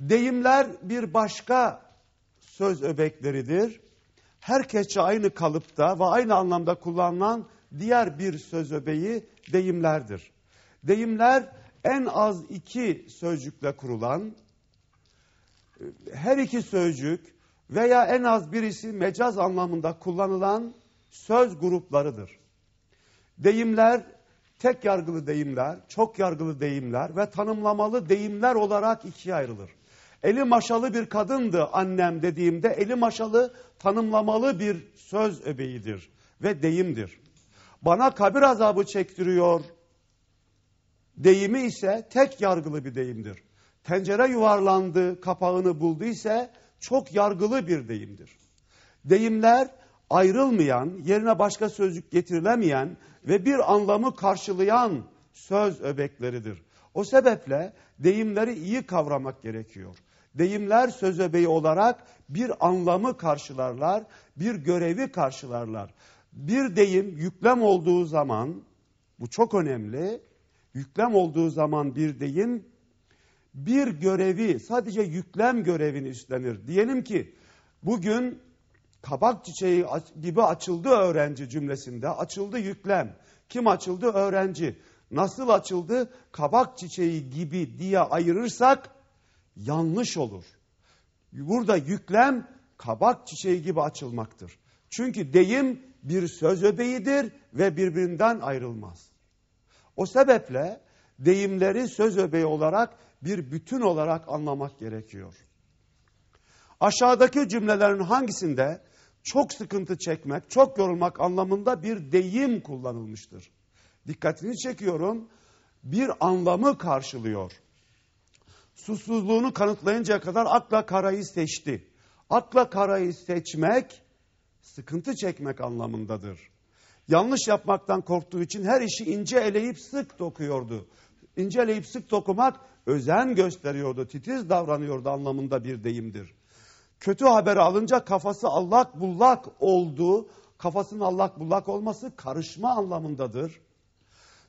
Deyimler bir başka söz öbekleridir. Herkesçe aynı kalıpta ve aynı anlamda kullanılan diğer bir söz öbeği deyimlerdir. Deyimler en az iki sözcükle kurulan, her iki sözcük veya en az birisi mecaz anlamında kullanılan söz gruplarıdır. Deyimler tek yargılı deyimler, çok yargılı deyimler ve tanımlamalı deyimler olarak ikiye ayrılır. Eli maşalı bir kadındı annem dediğimde eli maşalı tanımlamalı bir söz öbeğidir ve deyimdir. Bana kabir azabı çektiriyor deyimi ise tek yargılı bir deyimdir. Tencere yuvarlandı, kapağını buldu ise çok yargılı bir deyimdir. Deyimler ayrılmayan, yerine başka sözcük getirilemeyen ve bir anlamı karşılayan söz öbekleridir. O sebeple deyimleri iyi kavramak gerekiyor. Deyimler söz öbeği olarak bir anlamı karşılarlar, bir görevi karşılarlar. Bir deyim yüklem olduğu zaman, bu çok önemli, yüklem olduğu zaman bir deyim bir görevi, sadece yüklem görevini üstlenir. Diyelim ki bugün kabak çiçeği gibi açıldı öğrenci cümlesinde açıldı yüklem. Kim açıldı? Öğrenci. Nasıl açıldı? Kabak çiçeği gibi diye ayırırsak yanlış olur. Burada yüklem kabak çiçeği gibi açılmaktır. Çünkü deyim bir söz öbeğidir ve birbirinden ayrılmaz. O sebeple deyimleri söz öbeği olarak bir bütün olarak anlamak gerekiyor. Aşağıdaki cümlelerin hangisinde çok sıkıntı çekmek, çok yorulmak anlamında bir deyim kullanılmıştır? Dikkatini çekiyorum. Bir anlamı karşılıyor. Susuzluğunu kanıtlayıncaya kadar akla karayı seçti. Akla karayı seçmek sıkıntı çekmek anlamındadır. Yanlış yapmaktan korktuğu için her işi ince eleyip sık dokuyordu. İnce eleyip sık dokumak özen gösteriyordu, titiz davranıyordu anlamında bir deyimdir. Kötü haberi alınca kafası allak bullak oldu. Kafasının allak bullak olması karışma anlamındadır.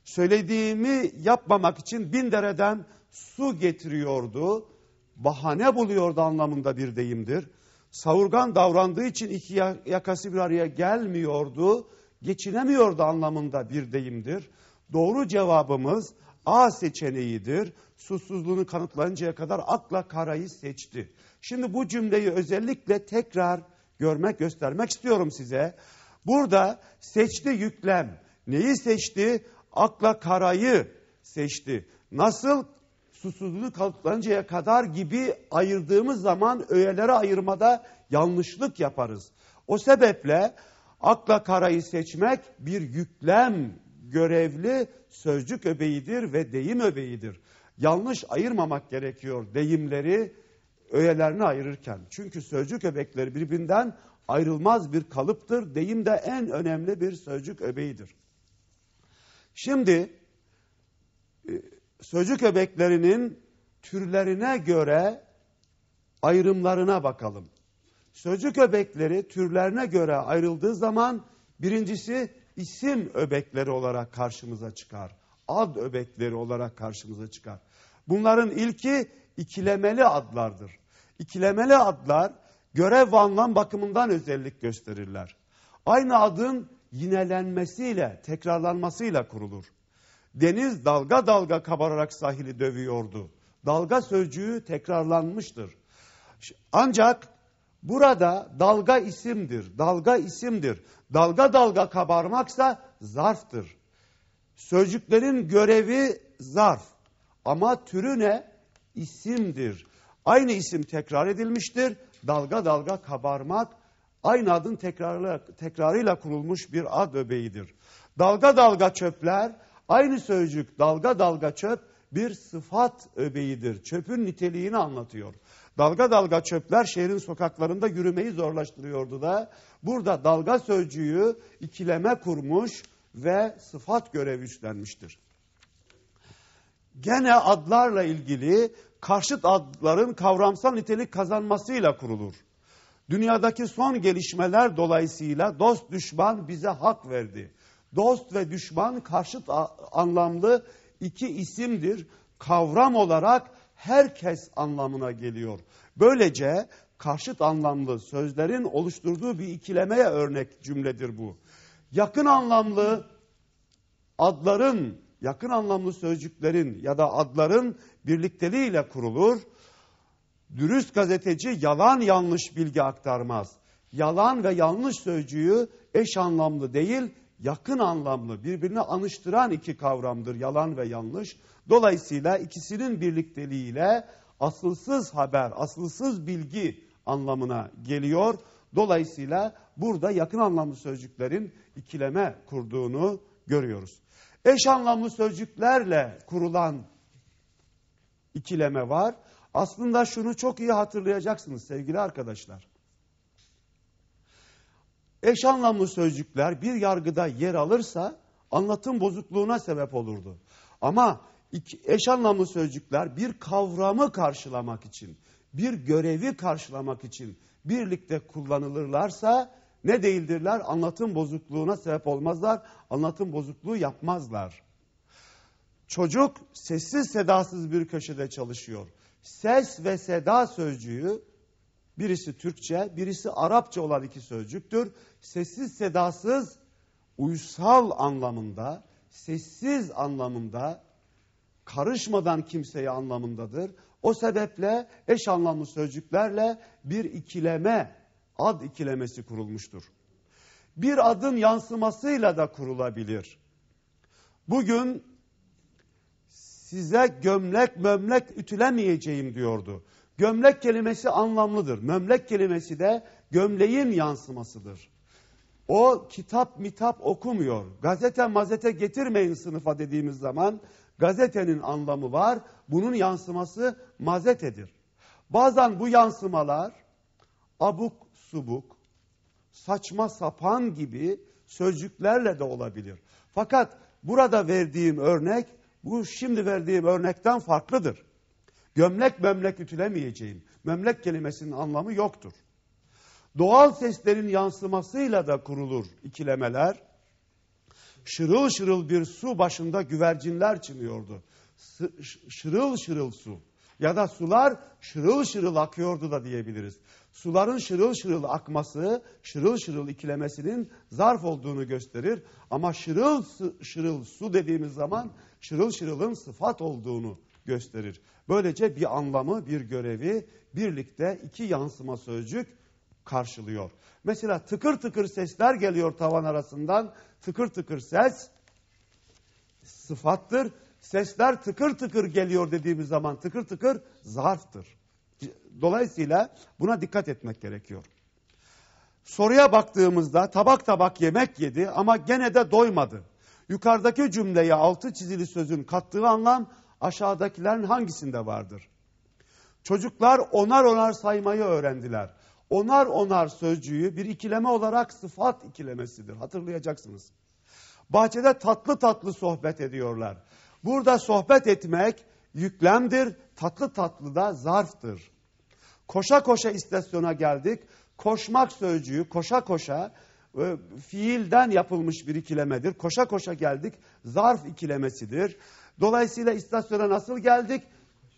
Söylediğimi yapmamak için bin dereden su getiriyordu. Bahane buluyordu anlamında bir deyimdir. Savurgan davrandığı için iki yakası bir araya gelmiyordu. Geçinemiyordu anlamında bir deyimdir. Doğru cevabımız A seçeneğidir. Susuzluğunu kanıtlayıncaya kadar akla karayı seçti. Şimdi bu cümleyi özellikle tekrar görmek, göstermek istiyorum size. Burada seçti yüklem. Neyi seçti? Akla karayı seçti. Nasıl? Susuzluğunu kanıtlanıncaya kadar gibi ayırdığımız zaman öğelere ayırmada yanlışlık yaparız. O sebeple akla karayı seçmek bir yüklem görevli sözcük öbeğidir ve deyim öbeğidir. Yanlış ayırmamak gerekiyor deyimleri öğelerini ayırırken. Çünkü sözcük öbekleri birbirinden ayrılmaz bir kalıptır. Deyim de en önemli bir sözcük öbeğidir. Şimdi e, sözcük öbeklerinin türlerine göre ayrımlarına bakalım. Sözcük öbekleri türlerine göre ayrıldığı zaman birincisi isim öbekleri olarak karşımıza çıkar. Ad öbekleri olarak karşımıza çıkar. Bunların ilki ikilemeli adlardır. İkilemeli adlar görev ve anlam bakımından özellik gösterirler. Aynı adın yinelenmesiyle, tekrarlanmasıyla kurulur. Deniz dalga dalga kabararak sahili dövüyordu. Dalga sözcüğü tekrarlanmıştır. Ancak burada dalga isimdir, dalga isimdir. Dalga dalga kabarmaksa zarftır. Sözcüklerin görevi zarf ama türü ne? İsimdir. Aynı isim tekrar edilmiştir. Dalga dalga kabarmak aynı adın tekrarıyla, tekrarıyla kurulmuş bir ad öbeğidir. Dalga dalga çöpler aynı sözcük dalga dalga çöp bir sıfat öbeğidir. Çöpün niteliğini anlatıyor. Dalga dalga çöpler şehrin sokaklarında yürümeyi zorlaştırıyordu da burada dalga sözcüğü ikileme kurmuş ve sıfat görevi üstlenmiştir. Gene adlarla ilgili karşıt adların kavramsal nitelik kazanmasıyla kurulur. Dünyadaki son gelişmeler dolayısıyla dost düşman bize hak verdi. Dost ve düşman karşıt anlamlı iki isimdir. Kavram olarak herkes anlamına geliyor. Böylece karşıt anlamlı sözlerin oluşturduğu bir ikilemeye örnek cümledir bu. Yakın anlamlı adların, yakın anlamlı sözcüklerin ya da adların birlikteliğiyle kurulur. Dürüst gazeteci yalan yanlış bilgi aktarmaz. Yalan ve yanlış sözcüğü eş anlamlı değil, yakın anlamlı, birbirine anıştıran iki kavramdır yalan ve yanlış. Dolayısıyla ikisinin birlikteliğiyle asılsız haber, asılsız bilgi anlamına geliyor. Dolayısıyla burada yakın anlamlı sözcüklerin ikileme kurduğunu görüyoruz. Eş anlamlı sözcüklerle kurulan ikileme var. Aslında şunu çok iyi hatırlayacaksınız sevgili arkadaşlar. Eş anlamlı sözcükler bir yargıda yer alırsa anlatım bozukluğuna sebep olurdu. Ama iki, eş anlamlı sözcükler bir kavramı karşılamak için, bir görevi karşılamak için birlikte kullanılırlarsa ne değildirler? Anlatım bozukluğuna sebep olmazlar, anlatım bozukluğu yapmazlar. Çocuk sessiz sedasız bir köşede çalışıyor. Ses ve seda sözcüğü birisi Türkçe, birisi Arapça olan iki sözcüktür. Sessiz sedasız uysal anlamında, sessiz anlamında, karışmadan kimseye anlamındadır. O sebeple eş anlamlı sözcüklerle bir ikileme, ad ikilemesi kurulmuştur. Bir adın yansımasıyla da kurulabilir. Bugün size gömlek mömlek ütülemeyeceğim diyordu. Gömlek kelimesi anlamlıdır. Mömlek kelimesi de gömleğin yansımasıdır. O kitap mitap okumuyor. Gazete mazete getirmeyin sınıfa dediğimiz zaman gazetenin anlamı var. Bunun yansıması mazetedir. Bazen bu yansımalar abuk subuk, saçma sapan gibi sözcüklerle de olabilir. Fakat burada verdiğim örnek bu şimdi verdiğim örnekten farklıdır. Gömlek memlek ütülemeyeceğim. Memlek kelimesinin anlamı yoktur. Doğal seslerin yansımasıyla da kurulur ikilemeler. Şırıl şırıl bir su başında güvercinler çimiyordu. Şırıl şırıl su ya da sular şırıl şırıl akıyordu da diyebiliriz. Suların şırıl şırıl akması, şırıl şırıl ikilemesinin zarf olduğunu gösterir. Ama şırıl şırıl su dediğimiz zaman şırıl şırılın sıfat olduğunu gösterir. Böylece bir anlamı, bir görevi birlikte iki yansıma sözcük karşılıyor. Mesela tıkır tıkır sesler geliyor tavan arasından. Tıkır tıkır ses sıfattır. Sesler tıkır tıkır geliyor dediğimiz zaman tıkır tıkır zarftır. Dolayısıyla buna dikkat etmek gerekiyor. Soruya baktığımızda tabak tabak yemek yedi ama gene de doymadı. Yukarıdaki cümleye altı çizili sözün kattığı anlam aşağıdakilerin hangisinde vardır? Çocuklar onar onar saymayı öğrendiler. Onar onar sözcüğü bir ikileme olarak sıfat ikilemesidir. Hatırlayacaksınız. Bahçede tatlı tatlı sohbet ediyorlar. Burada sohbet etmek yüklemdir, tatlı tatlı da zarftır. Koşa koşa istasyona geldik. Koşmak sözcüğü koşa koşa e, fiilden yapılmış bir ikilemedir. Koşa koşa geldik zarf ikilemesidir. Dolayısıyla istasyona nasıl geldik?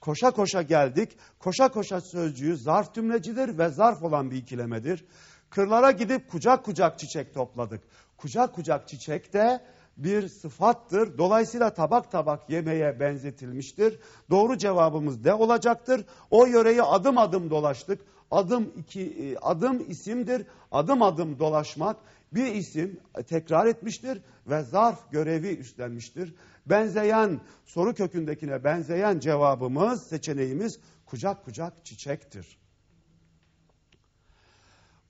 Koşa koşa geldik. Koşa koşa sözcüğü zarf tümlecidir ve zarf olan bir ikilemedir. Kırlara gidip kucak kucak çiçek topladık. Kucak kucak çiçek de bir sıfattır. Dolayısıyla tabak tabak yemeğe benzetilmiştir. Doğru cevabımız de olacaktır. O yöreyi adım adım dolaştık. Adım iki e, adım isimdir. Adım adım dolaşmak bir isim tekrar etmiştir ve zarf görevi üstlenmiştir. Benzeyen soru kökündekine benzeyen cevabımız seçeneğimiz kucak kucak çiçektir.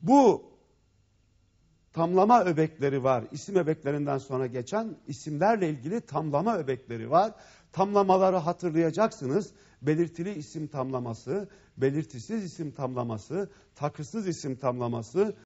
Bu tamlama öbekleri var. İsim öbeklerinden sonra geçen isimlerle ilgili tamlama öbekleri var. Tamlamaları hatırlayacaksınız. Belirtili isim tamlaması, belirtisiz isim tamlaması, takısız isim tamlaması,